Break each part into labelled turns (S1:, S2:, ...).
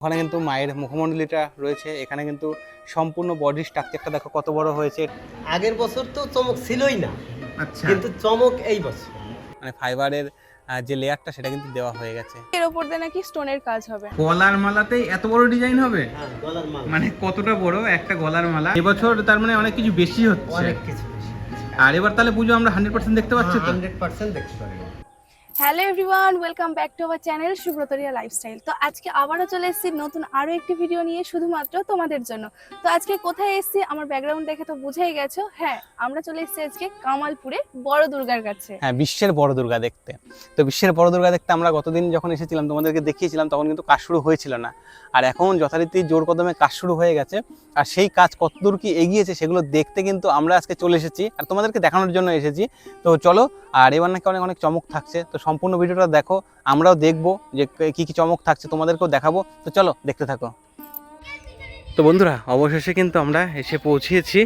S1: ওখানে কিন্তু মায়ের মুখমণ্ডলীটা রয়েছে এখানে কিন্তু সম্পূর্ণ বডি স্ট্রাকচারটা দেখো কত বড় হয়েছে।
S2: আগের বছর তো চমক ছিলই না
S1: আচ্ছা।
S2: কিন্তু চমক এই বছর।
S1: মানে ফাইবারের যে লেয়ারটা সেটা কিন্তু দেওয়া হয়ে গেছে।
S3: এর ওপর দিয়ে নাকি স্টোনের কাজ হবে।
S4: গলার মালাতেই এত বড় ডিজাইন হবে?
S2: হ্যাঁ গলার মাল।
S4: মানে কতটা বড় একটা গলার মালা? এবছর তার মানে অনেক কিছু বেশি হচ্ছে।
S2: অনেক কিছু বেশি।
S4: আর এবার তাহলে পুজো আমরা হান্ড্রেড পার্সেন্ট দেখতে পাচ্ছি তো?
S2: হান্ড্রেড পার্সেন্ট দেখতে পারবেন
S3: hello everyone, welcome back to our channel সুব্রতরিয়া lifestyle. তো আজকে আবারও চলে এসেছি নতুন আরও একটি ভিডিও নিয়ে, শুধুমাত্র তোমাদের জন্য। তো আজকে কোথায় এসেছি আমার ব্যাকগ্রাউন্ড দেখে তো বুঝেই গেছো। হ্যাঁ আমরা চলে এসেছি আজকে কামালপুরে বড় দুর্গার কাছে।
S1: হ্যাঁ বিশ্বের বড় দুর্গা দেখতে। তো বিশ্বের বড় দুর্গা দেখতে আমরা গতদিন যখন এসেছিলাম, তোমাদেরকে দেখিয়েছিলাম, তখন কিন্তু কাজ শুরু হয়েছিল না। আর এখন যথারীতি জোর কদমে কাজ শুরু হয়ে গেছে। আর সেই কাজ কতদূর কি এগিয়েছে সেগুলো দেখতে কিন্তু আমরা আজকে চলে এসেছি। আর তোমাদেরকে দেখানোর জন্য এসেছি। তো চলো, আর এবার নাকি অনেক অনেক চমক থাকছে। তো সম্পূর্ণ ভিডিওটা দেখো, আমরাও দেখব যে কি কি চমক থাকছে, তোমাদেরকেও দেখাবো। তো চলো, দেখতে থাকো। তো বন্ধুরা, অবশেষে কিন্তু আমরা এসে পৌঁছেছি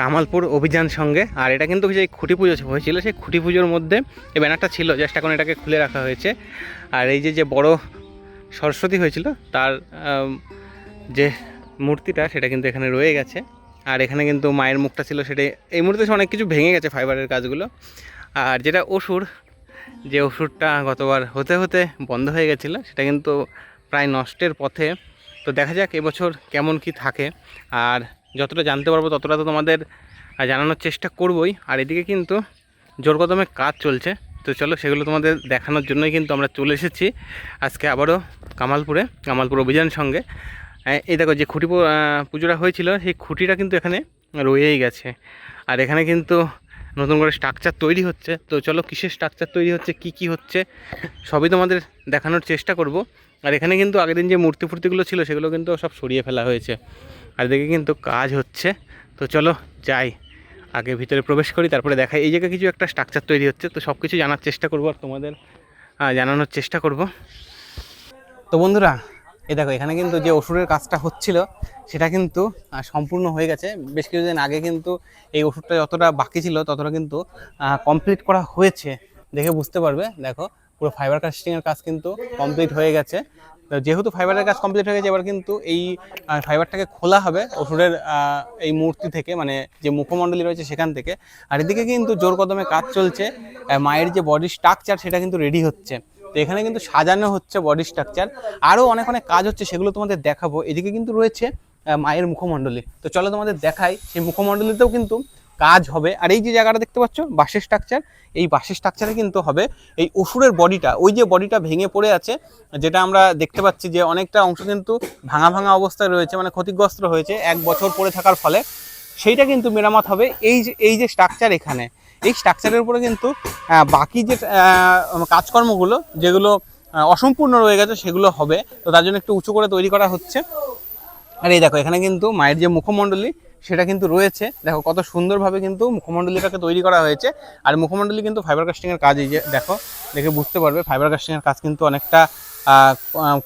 S1: কামালপুর অভিযান সঙ্গে। আর এটা কিন্তু যে খুঁটি পুজো হয়েছিল, সেই খুঁটি পুজোর মধ্যে এই ব্যানারটা ছিল জাস্ট এখন এটাকে খুলে রাখা হয়েছে। আর এই যে যে বড় সরস্বতী হয়েছিল, তার যে মূর্তিটা, সেটা কিন্তু এখানে রয়ে গেছে। আর এখানে কিন্তু মায়ের মুখটা ছিল সেটা এই মুহূর্তে অনেক কিছু ভেঙে গেছে ফাইবারের কাজগুলো। আর যেটা অসুর যে ওষুধটা গতবার হতে হতে বন্ধ হয়ে গেছিল, সেটা কিন্তু প্রায় নষ্টের পথে। তো দেখা যাক এবছর কেমন কি থাকে। আর যতটা জানতে পারব, ততটা তো তোমাদের জানানোর চেষ্টা করবই। আর এদিকে কিন্তু জোর কদমে কাজ চলছে। তো চলো সেগুলো তোমাদের দেখানোর জন্যই কিন্তু আমরা চলে এসেছি। আজকে আবারও কামালপুরে, কামালপুর অভিযান সঙ্গে। এই দেখো যে খুঁটি পুজোটা হয়েছিল, সেই খুঁটিটা কিন্তু এখানে রয়েই গেছে। আর এখানে কিন্তু নতুন করে স্ট্রাকচার তৈরি হচ্ছে। তো চলো কিসের স্ট্রাকচার তৈরি হচ্ছে, কি কি হচ্ছে, সবই তোমাদের দেখানোর চেষ্টা করব। আর এখানে কিন্তু আগের দিন যে মূর্তি ফুর্তিগুলো ছিল, সেগুলো কিন্তু সব সরিয়ে ফেলা হয়েছে। আর এদিকে কিন্তু কাজ হচ্ছে। তো চলো যাই, আগে ভিতরে প্রবেশ করি, তারপরে দেখাই। এই জায়গায় কিছু একটা স্ট্রাকচার তৈরি হচ্ছে, তো সব কিছু জানার চেষ্টা করব আর তোমাদের জানানোর চেষ্টা করব। তো বন্ধুরা এই দেখো, এখানে কিন্তু যে ওষুধের কাজটা হচ্ছিল, সেটা কিন্তু সম্পূর্ণ হয়ে গেছে। বেশ কিছুদিন আগে কিন্তু এই ওষুধটা যতটা বাকি ছিল, ততটা কিন্তু কমপ্লিট করা হয়েছে। দেখে বুঝতে পারবে, দেখো, পুরো ফাইবার কাস্টিংয়ের কাজ কিন্তু কমপ্লিট হয়ে গেছে। যেহেতু ফাইবারের কাজ কমপ্লিট হয়ে গেছে, এবার কিন্তু এই ফাইবারটাকে খোলা হবে ওষুধের এই মূর্তি থেকে মানে যে মুখমণ্ডলী রয়েছে সেখান থেকে। আর এদিকে কিন্তু জোর কদমে কাজ চলছে মায়ের যে বডি স্ট্রাকচার সেটা কিন্তু রেডি হচ্ছে। তো এখানে কিন্তু সাজানো হচ্ছে বডি স্ট্রাকচার আরও অনেক অনেক কাজ হচ্ছে, সেগুলো তোমাদের দেখাবো। এদিকে কিন্তু রয়েছে মায়ের মুখমণ্ডলী। তো চলো তোমাদের দেখাই, সেই মুখমণ্ডলীতেও কিন্তু কাজ হবে। আর এই যে জায়গাটা দেখতে পাচ্ছ, বাঁশের স্ট্রাকচার এই বাঁশের স্ট্রাকচারে কিন্তু হবে এই অসুরের বডিটা। ওই যে বডিটা ভেঙে পড়ে আছে, যেটা আমরা দেখতে পাচ্ছি যে অনেকটা অংশ কিন্তু ভাঙা ভাঙা অবস্থায় রয়েছে মানে ক্ষতিগ্রস্ত হয়েছে, এক বছর পড়ে থাকার ফলে। সেইটা কিন্তু মেরামত হবে। এই যে এই যে স্ট্রাকচার এখানে এই স্ট্রাকচারের উপরে কিন্তু বাকি যে কাজকর্মগুলো, যেগুলো অসম্পূর্ণ রয়ে গেছে, সেগুলো হবে। তো তার জন্য একটু উঁচু করে তৈরি করা হচ্ছে। আর এই দেখো, এখানে কিন্তু মায়ের যে মুখমণ্ডলী, সেটা কিন্তু রয়েছে। দেখো, কত সুন্দরভাবে কিন্তু মুখমণ্ডলীটাকে তৈরি করা হয়েছে। আর মুখমণ্ডলী কিন্তু ফাইবার কাস্টিংয়ের কাজ, এই যে দেখো, দেখে বুঝতে পারবে ফাইবার কাস্টিংয়ের কাজ কিন্তু অনেকটা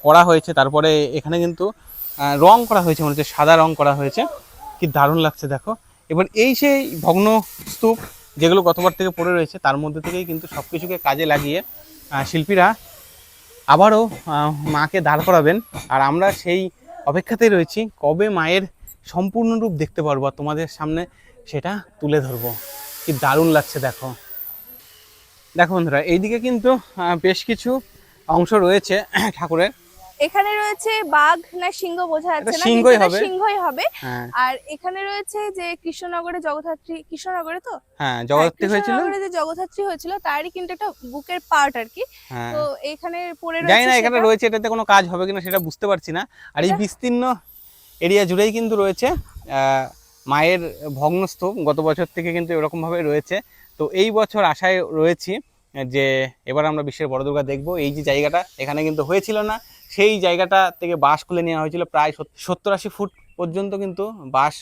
S1: করা হয়েছে। তারপরে এখানে কিন্তু রং করা হয়েছে, মনে হচ্ছে সাদা রং করা হয়েছে। কি দারুণ লাগছে, দেখো। এবার এই সেই ভগ্ন স্তূপ যেগুলো গতবার থেকে পড়ে রয়েছে, তার মধ্যে থেকেই কিন্তু সব কিছুকে কাজে লাগিয়ে শিল্পীরা আবারও মাকে দাঁড় করাবেন। আর আমরা সেই অপেক্ষাতেই রয়েছি, কবে মায়ের সম্পূর্ণ রূপ দেখতে পারব আর তোমাদের সামনে সেটা তুলে ধরবো। কি দারুণ লাগছে, দেখো। দেখো বন্ধুরা, এইদিকে কিন্তু বেশ কিছু অংশ রয়েছে ঠাকুরের।
S3: এখানে রয়েছে বাঘ না সিংহ বোঝা যাচ্ছে না
S1: সিংহই হবে।
S3: সিংহই হবে।
S1: হ্যাঁ।
S3: আর এখানে রয়েছে যে কৃষ্ণনগরে জগদ্ধাত্রী কৃষ্ণনগরে তো?
S1: হ্যাঁ
S3: হ্যাঁ,
S1: জগদ্ধাত্রী হয়েছিল।
S3: কৃষ্ণনগরে যে জগদ্ধাত্রী হয়েছিল তারই কিন্তু একটা বুকের পার্ট আর কি।
S1: হ্যাঁ।
S3: তো এখানে পড়ে
S1: জানি না
S3: রয়েছে
S1: এখানে রয়েছে এটাতে কোনো কাজ হবে কিনা সেটা বুঝতে পারছি না। আর এই বিস্তীর্ণ এরিয়া জুড়েই কিন্তু রয়েছে আহ, মায়ের ভগ্নস্তূপ। গত বছর থেকে কিন্তু এরকমভাবে রয়েছে। তো এই বছর আশায় রয়েছি যে এবার আমরা বিশ্বের বড় দুর্গা দেখব। এই যে জায়গাটা এখানে কিন্তু হয়েছিল না সেই জায়গাটা থেকে বাঁশ খুলে নেওয়া হয়েছিল। প্রায় সত্তর আশি ফুট পর্যন্ত কিন্তু বাঁশ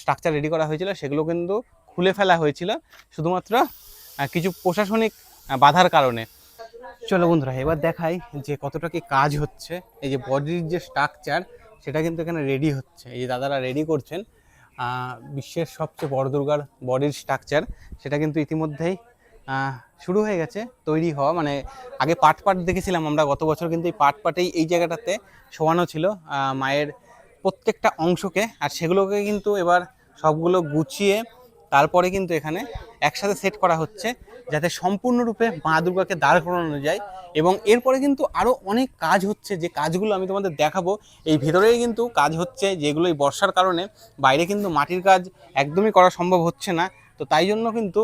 S1: স্ট্রাকচার রেডি করা হয়েছিল। সেগুলো কিন্তু খুলে ফেলা হয়েছিল শুধুমাত্র কিছু প্রশাসনিক বাধার কারণে। চলো বন্ধুরা, এবার দেখাই যে কতটা কি কাজ হচ্ছে। এই যে বডির যে স্ট্রাকচার সেটা কিন্তু এখানে রেডি হচ্ছে। এই যে দাদারা রেডি করছেন বিশ্বের সবচেয়ে বড় দুর্গার বডির স্ট্রাকচার সেটা কিন্তু ইতিমধ্যেই শুরু হয়ে গেছে, তৈরি হওয়া। মানে আগে পাট পাট দেখেছিলাম আমরা গত বছর, কিন্তু এই পাট পাটেই এই জায়গাটাতে শোয়ানো ছিল মায়ের প্রত্যেকটা অংশকে। আর সেগুলোকে কিন্তু এবার সবগুলো গুছিয়ে তারপরে কিন্তু এখানে একসাথে সেট করা হচ্ছে, যাতে সম্পূর্ণরূপে মা দুর্গাকে দাঁড় করানো যায়। এবং এরপরে কিন্তু আরও অনেক কাজ হচ্ছে, যে কাজগুলো আমি তোমাদের দেখাবো। এই ভিতরেই কিন্তু কাজ হচ্ছে, যেগুলো এই বর্ষার কারণে বাইরে কিন্তু মাটির কাজ একদমই করা সম্ভব হচ্ছে না। তো তাই জন্য কিন্তু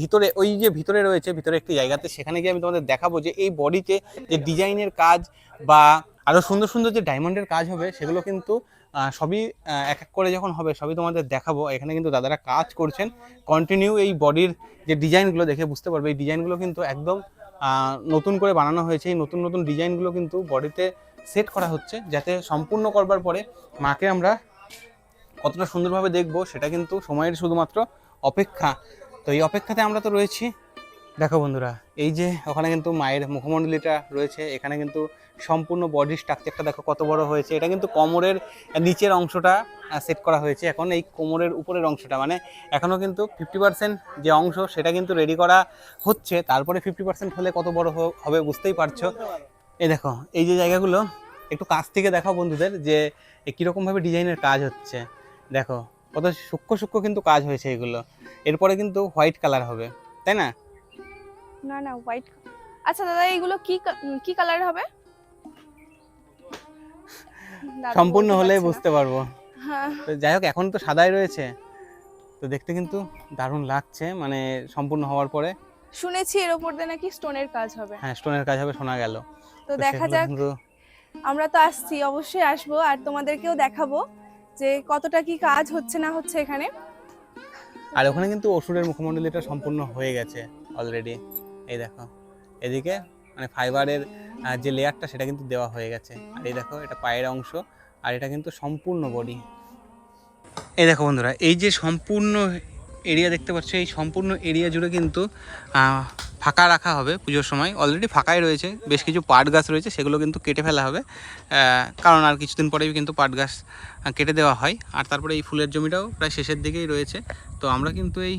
S1: ভিতরে, ওই যে ভিতরে রয়েছে, ভিতরে একটি জায়গাতে, সেখানে গিয়ে আমি তোমাদের দেখাবো যে এই বডিতে যে ডিজাইনের কাজ বা আরও সুন্দর সুন্দর যে ডায়মন্ডের কাজ হবে, সেগুলো কিন্তু সবই এক এক করে যখন হবে, সবই তোমাদের দেখাবো। এখানে কিন্তু দাদারা কাজ করছেন। কন্টিনিউ এই বডির যে ডিজাইনগুলো, দেখে বুঝতে পারবে, এই ডিজাইনগুলো কিন্তু একদম নতুন করে বানানো হয়েছে। এই নতুন নতুন ডিজাইনগুলো কিন্তু বডিতে সেট করা হচ্ছে, যাতে সম্পূর্ণ করবার পরে মাকে আমরা কতটা সুন্দরভাবে দেখব, সেটা কিন্তু সময়ের শুধুমাত্র অপেক্ষা। তো এই অপেক্ষাতে আমরা তো রয়েছি। দেখো বন্ধুরা, এই যে ওখানে কিন্তু মায়ের মুখমণ্ডলীটা রয়েছে, এখানে কিন্তু সম্পূর্ণ বডি স্ট্রাকচারটা দেখো কত বড় হয়েছে। এটা কিন্তু কোমরের নিচের অংশটা সেট করা হয়েছে। এখন এই কোমরের উপরের অংশটা মানে এখনও কিন্তু ফিফটি পার্সেন্ট যে অংশ সেটা কিন্তু রেডি করা হচ্ছে। তারপরে ফিফটি পার্সেন্ট হলে কত বড় হবে বুঝতেই পারছ। এই দেখো, এই যে জায়গাগুলো, একটু কাছ থেকে দেখাও বন্ধুদের যে কীরকমভাবে ডিজাইনের কাজ হচ্ছে। দেখো কত সূক্ষ্ম সূক্ষ্ম কিন্তু কাজ হয়েছে এগুলো। এরপরে কিন্তু হোয়াইট কালার হবে তাই না?
S3: না না হোয়াইট আচ্ছা দাদা এগুলো কি কি কালার হবে?
S1: সম্পূর্ণ হলেই বুঝতে পারব।
S3: হ্যাঁ।
S1: তো যাই হোক এখন তো সাদাই রয়েছে। তো দেখতে কিন্তু দারুণ লাগছে মানে সম্পূর্ণ হওয়ার পরে।
S3: শুনেছি এর উপর দিয়ে নাকি স্টোনের কাজ হবে।
S1: হ্যাঁ স্টোনের কাজ হবে শোনা গেল।
S3: তো দেখা যাক। আমরা তো আসছি অবশ্যই আসব আর তোমাদেরকেও দেখাবো। যে কতটা কি কাজ হচ্ছে না হচ্ছে এখানে?
S1: আর ওখানে কিন্তু অসুরের মুখমণ্ডলীটা সম্পূর্ণ হয়ে গেছে অলরেডি এই দেখো, এদিকে মানে ফাইবারের যে লেয়ারটা সেটা কিন্তু দেওয়া হয়ে গেছে। আর এই দেখো, এটা পায়ের অংশ, আর এটা কিন্তু সম্পূর্ণ বডি এই দেখো বন্ধুরা, এই যে সম্পূর্ণ এরিয়া দেখতে পাচ্ছ। এই সম্পূর্ণ এরিয়া জুড়ে কিন্তু ফাঁকা রাখা হবে পুজোর সময়। অলরেডি ফাঁকাই রয়েছে। বেশ কিছু পাট গাছ রয়েছে, সেগুলো কিন্তু কেটে ফেলা হবে। কারণ আর কিছুদিন পরেই কিন্তু পাট গাছ কেটে দেওয়া হয়। আর তারপরে এই ফুলের জমিটাও প্রায় শেষের দিকেই রয়েছে। তো আমরা কিন্তু এই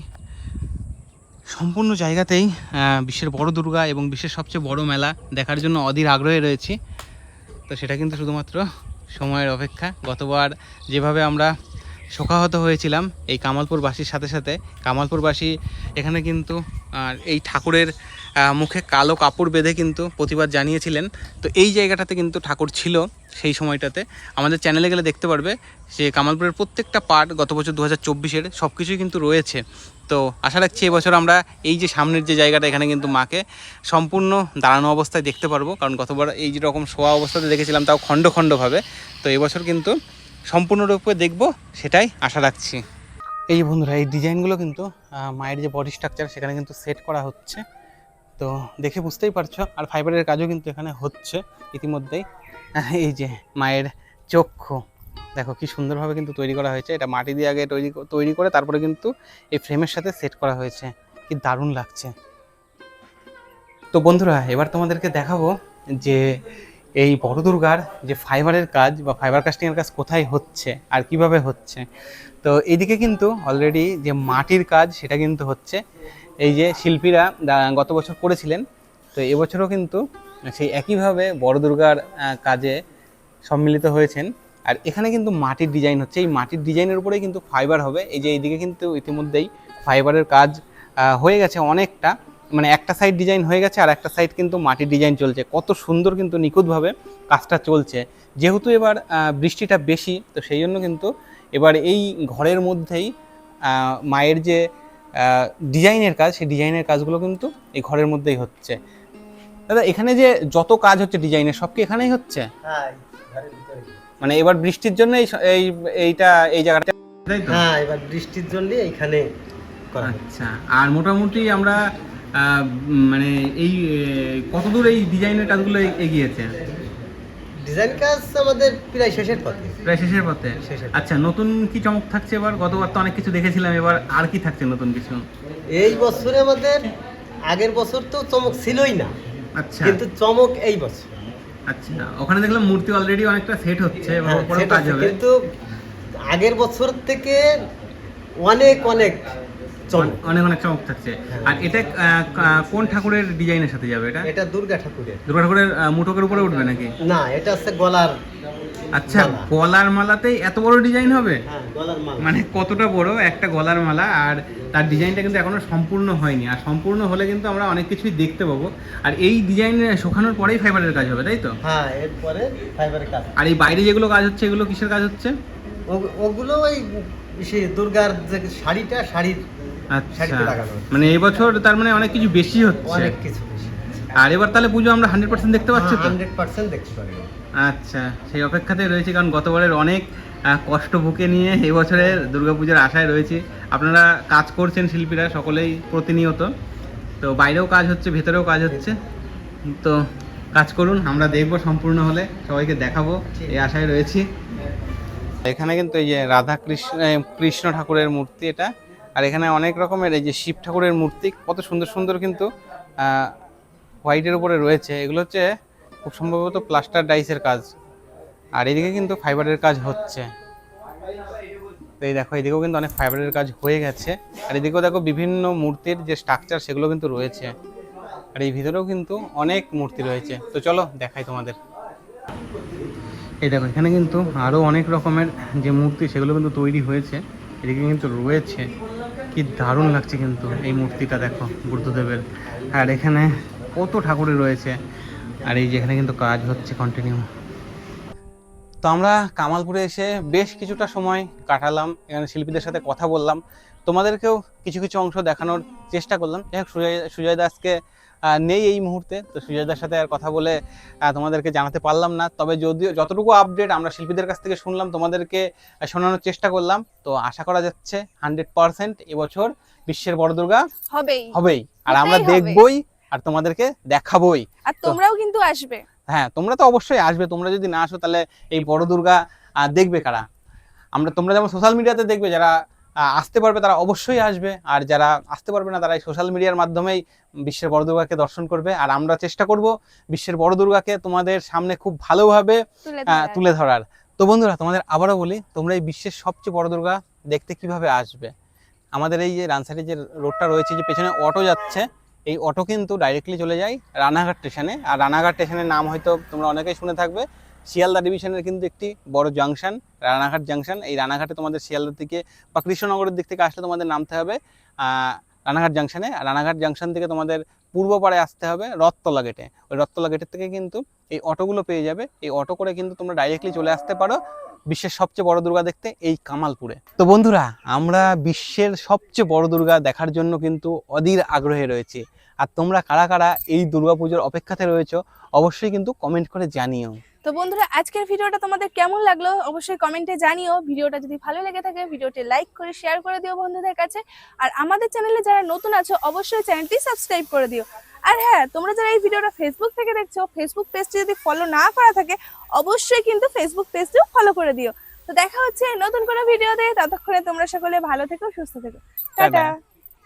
S1: সম্পূর্ণ জায়গাতেই বিশ্বের বড় দুর্গা এবং বিশ্বের সবচেয়ে বড় মেলা দেখার জন্য অধীর আগ্রহে রয়েছি। তো সেটা কিন্তু শুধুমাত্র সময়ের অপেক্ষা। গতবার যেভাবে আমরা শোকাহত হয়েছিলাম এই কামালপুরবাসীর সাথে সাথে। কামালপুরবাসী এখানে কিন্তু, আর এই ঠাকুরের মুখে কালো কাপড় বেঁধে কিন্তু প্রতিবাদ জানিয়েছিলেন। তো এই জায়গাটাতে কিন্তু ঠাকুর ছিল সেই সময়টাতে। আমাদের চ্যানেলে গেলে দেখতে পারবে যে কামালপুরের প্রত্যেকটা পার্ট গত বছর দু হাজার চব্বিশের সব কিছুই কিন্তু রয়েছে। তো আশা রাখছি এবছর আমরা এই যে সামনের যে জায়গাটা এখানে কিন্তু মাকে সম্পূর্ণ দাঁড়ানো অবস্থায় দেখতে পারব। কারণ গতবার এই যে রকম শোয়া অবস্থাতে দেখেছিলাম, তাও খণ্ড খণ্ডভাবে। তো এবছর কিন্তু সম্পূর্ণরূপে দেখব, সেটাই আশা রাখছি। এই বন্ধুরা, এই ডিজাইনগুলো কিন্তু মায়ের যে বডি স্ট্রাকচার সেখানে কিন্তু সেট করা হচ্ছে। তো দেখে বুঝতেই পারছ, আর ফাইবারের কাজও কিন্তু এখানে হচ্ছে ইতিমধ্যেই। এই যে মায়ের চক্ষু, দেখো কি সুন্দরভাবে কিন্তু তৈরি করা হয়েছে। এটা মাটি দিয়ে আগে তৈরি তৈরি করে তারপরে কিন্তু এই ফ্রেমের সাথে সেট করা হয়েছে। কি দারুণ লাগছে। তো বন্ধুরা, এবার তোমাদেরকে দেখাবো যে এই বড় দুর্গার যে ফাইবারের কাজ বা ফাইবার কাস্টিংয়ের কাজ কোথায় হচ্ছে আর কীভাবে হচ্ছে? তো এইদিকে কিন্তু অলরেডি যে মাটির কাজ সেটা কিন্তু হচ্ছে। এই যে শিল্পীরা গত বছর করেছিলেন, তো এবছরও কিন্তু সেই একইভাবে বড় দুর্গার কাজে সম্মিলিত হয়েছেন। আর এখানে কিন্তু মাটির ডিজাইন হচ্ছে। এই মাটির ডিজাইনের উপরেই কিন্তু ফাইবার হবে। এই যে এইদিকে কিন্তু ইতিমধ্যেই ফাইবারের কাজ হয়ে গেছে অনেকটা। মানে একটা সাইড ডিজাইন হয়ে গেছে আর একটা সাইড কিন্তু মাটির ডিজাইন চলছে। কত সুন্দর কিন্তু নিখুঁতভাবে কাজটা চলছে। যেহেতু এবার বৃষ্টিটা বেশি তো সেই জন্য কিন্তু এবার এই ঘরের মধ্যেই মায়ের যে ডিজাইনের কাজ সেই ডিজাইনের কাজগুলো কিন্তু এই ঘরের মধ্যেই হচ্ছে। দাদা এখানে যে যত কাজ হচ্ছে ডিজাইনের সব কি এখানেই হচ্ছে?
S2: হ্যাঁ।
S1: মানে এবার বৃষ্টির জন্য এই এইটা এই জায়গাটা
S2: হ্যাঁ এবার বৃষ্টির জন্য এইখানে
S4: আচ্ছা। আর মোটামুটি আমরা মানে এই এ, কতদূর এই ডিজাইনের কাজগুলো এগিয়েছে?
S2: ডিজাইন কাজ আমাদের প্রায় শেষের পথে।
S4: প্রায় শেষের পথে? আচ্ছা নতুন কি চমক থাকছে এবার? গতবার তো অনেক কিছু দেখেছিলাম এবার আর কি থাকছে নতুন কিছু?
S2: এই বছরে আমাদের আগের বছর তো চমক ছিলই না।
S4: আচ্ছা।
S2: কিন্তু চমক এই বছর।
S4: আচ্ছা ওখানে দেখলাম মূর্তি অলরেডি অনেকটা সেট হচ্ছে
S2: হ্যাঁ,
S4: কাজ হবে।
S2: কিন্তু আগের বছর থেকে অনেক অনেক
S4: অনেক অনেক চমক থাকছে।
S2: হ্যাঁ।
S4: আর এটা কোন ঠাকুরের ডিজাইনের সাথে যাবে এটা?
S2: এটা দুর্গা ঠাকুরের।
S4: দুর্গা ঠাকুরের মুঠোকের উপরে উঠবে নাকি?
S2: না এটা হচ্ছে গলার
S4: আচ্ছা গলার মালাতেই এত বড় ডিজাইন হবে?
S2: হ্যাঁ
S4: মানে কতটা বড় একটা গলার মালা আর তার ডিজাইনটা কিন্তু এখনও সম্পূর্ণ হয়নি। আর সম্পূর্ণ হলে কিন্তু আমরা অনেক কিছুই দেখতে পাবো। আর এই ডিজাইন শুকানোর পরেই ফাইবারের কাজ হবে তাই তো?
S2: হ্যাঁ এরপরে ফাইবারের কাজ।
S4: আর এই বাইরে যেগুলো কাজ হচ্ছে এগুলো কিসের কাজ হচ্ছে?
S2: ওগুলো ওই সে দুর্গার যে শাড়িটা শাড়ির
S4: আচ্ছা। মানে এই বছর তার মানে অনেক কিছু বেশি হচ্ছে।
S2: অনেক কিছু বেশি
S4: আর এবার তাহলে পুজো আমরা হান্ড্রেড পার্সেন্ট দেখতে পাচ্ছি তো?
S2: হান্ড্রেড পার্সেন্ট দেখতে পারবে
S4: আচ্ছা সেই অপেক্ষাতে রয়েছে কারণ গতবারের অনেক কষ্ট বুকে নিয়ে এই বছরের দুর্গাপূজার আশায় রয়েছে। আপনারা কাজ করছেন শিল্পীরা সকলেই প্রতিনিয়ত। তো বাইরেও কাজ হচ্ছে ভেতরেও কাজ হচ্ছে। তো কাজ করুন আমরা দেখব সম্পূর্ণ হলে সবাইকে দেখাবো এই আশায় রয়েছি।
S1: এখানে কিন্তু এই যে রাধা কৃষ্ণ কৃষ্ণ ঠাকুরের মূর্তি এটা। আর এখানে অনেক রকমের এই যে শিব ঠাকুরের মূর্তি, কত সুন্দর সুন্দর কিন্তু হোয়াইটের উপরে রয়েছে। এগুলো হচ্ছে খুব সম্ভবত প্লাস্টার ডাইসের কাজ। আর এদিকে কিন্তু ফাইবারের কাজ হচ্ছে। তো এই দেখো, এদিকেও কিন্তু অনেক ফাইবারের কাজ হয়ে গেছে। আর এদিকেও দেখো বিভিন্ন মূর্তির যে স্ট্রাকচার সেগুলো কিন্তু রয়েছে। আর এই ভিতরেও কিন্তু অনেক মূর্তি রয়েছে। তো চলো, দেখাই তোমাদের।
S4: এই দেখো, এখানে কিন্তু আরও অনেক রকমের যে মূর্তি, সেগুলো কিন্তু তৈরি হয়েছে। এদিকে কিন্তু রয়েছে। কি দারুণ লাগছে কিন্তু এই মূর্তিটা, দেখো, বুদ্ধদেবের। আর এখানে কত ঠাকুরই রয়েছে। আর এই যেখানে কিন্তু কাজ হচ্ছে কন্টিনিউ
S1: তো আমরা কামালপুরে এসে বেশ কিছুটা সময় কাটালাম, এখানে শিল্পীদের সাথে কথা বললাম। তোমাদেরকেও কিছু কিছু অংশ দেখানোর চেষ্টা করলাম। যাই হোক, সুজয় সুজয় দাসকে নেই এই মুহূর্তে। তো সুজয় দাসের সাথে আর কথা বলে তোমাদেরকে জানাতে পারলাম না। তবে যদিও যতটুকু আপডেট আমরা শিল্পীদের কাছ থেকে শুনলাম তোমাদেরকে শোনানোর চেষ্টা করলাম। তো আশা করা যাচ্ছে হান্ড্রেড পার্সেন্ট এবছর বিশ্বের বড় দুর্গা
S3: হবেই।
S1: হবেই। আর আমরা দেখবই আর তোমাদেরকে দেখাবই।
S3: আর তোমরাও কিন্তু আসবে।
S1: হ্যাঁ তোমরা তো অবশ্যই আসবে। তোমরা যদি না আসো তাহলে এই বড় দুর্গা দেখবে কারা? আমরা তোমরা যেমন সোশ্যাল মিডিয়াতে দেখবে যারা আসতে পারবে তারা অবশ্যই আসবে। আর যারা আসতে পারবে না তারা এই সোশ্যাল মিডিয়ার মাধ্যমেই বিশ্বের বড় দুর্গাকে দর্শন করবে। আর আমরা চেষ্টা করব বিশ্বের বড় দুর্গাকে তোমাদের সামনে খুব ভালোভাবে
S3: তুলে ধরার।
S1: তো বন্ধুরা তোমাদের আবারও বলি তোমরা এই বিশ্বের সবচেয়ে বড় দুর্গা দেখতে কীভাবে আসবে? আমাদের এই যে রানসারি যে রোডটা রয়েছে যে পেছনে অটো যাচ্ছে এই অটো কিন্তু ডাইরেক্টলি চলে যায় রানাঘাট স্টেশনে আর রানাঘাট স্টেশনের নাম হয়তো তোমরা অনেকেই শুনে থাকবে। শিয়ালদা ডিভিশনের কিন্তু একটি বড় জাংশন, রানাঘাট জাংশন। এই রানাঘাটে তোমাদের শিয়ালদা থেকে বা কৃষ্ণনগরের দিক থেকে আসলে তোমাদের নামতে হবে রানাঘাট জাংশনে। রানাঘাট জাংশন থেকে তোমাদের পূর্ব পাড়ে আসতে হবে রথতলা গেটে ওই রথতলা গেটের থেকে কিন্তু এই অটোগুলো পেয়ে যাবে। এই অটো করে কিন্তু তোমরা ডাইরেক্টলি চলে আসতে পারো বিশ্বের সবচেয়ে বড় দুর্গা দেখতে এই কামালপুরে। তো বন্ধুরা, আমরা বিশ্বের সবচেয়ে বড় দুর্গা দেখার জন্য কিন্তু অধীর আগ্রহে রয়েছে। আর তোমরা কারা কারা এই দুর্গাপুজোর অপেক্ষাতে রয়েছো অবশ্যই কিন্তু কমেন্ট করে জানিও।
S3: তো বন্ধুরা আজকের ভিডিওটা তোমাদের কেমন লাগল অবশ্যই কমেন্টে জানিও। ভিডিওটা যদি ভালো লেগে থাকে ভিডিওটি লাইক করে শেয়ার করে দিও বন্ধুদের কাছে। আর আমাদের চ্যানেলে যারা নতুন আছো অবশ্যই চ্যানেলটি সাবস্ক্রাইব করে দিও। আর হ্যাঁ তোমরা যারা এই ভিডিওটা ফেসবুক থেকে দেখছ ফেসবুক পেজটি যদি ফলো না করা থাকে অবশ্যই কিন্তু ফেসবুক পেজটিও ফলো করে দিও। তো দেখা হচ্ছে নতুন কোনো ভিডিওতে। ততক্ষণে তোমরা সকলে ভালো থেকো সুস্থ থেকো।
S1: টাটা।
S3: টাটা।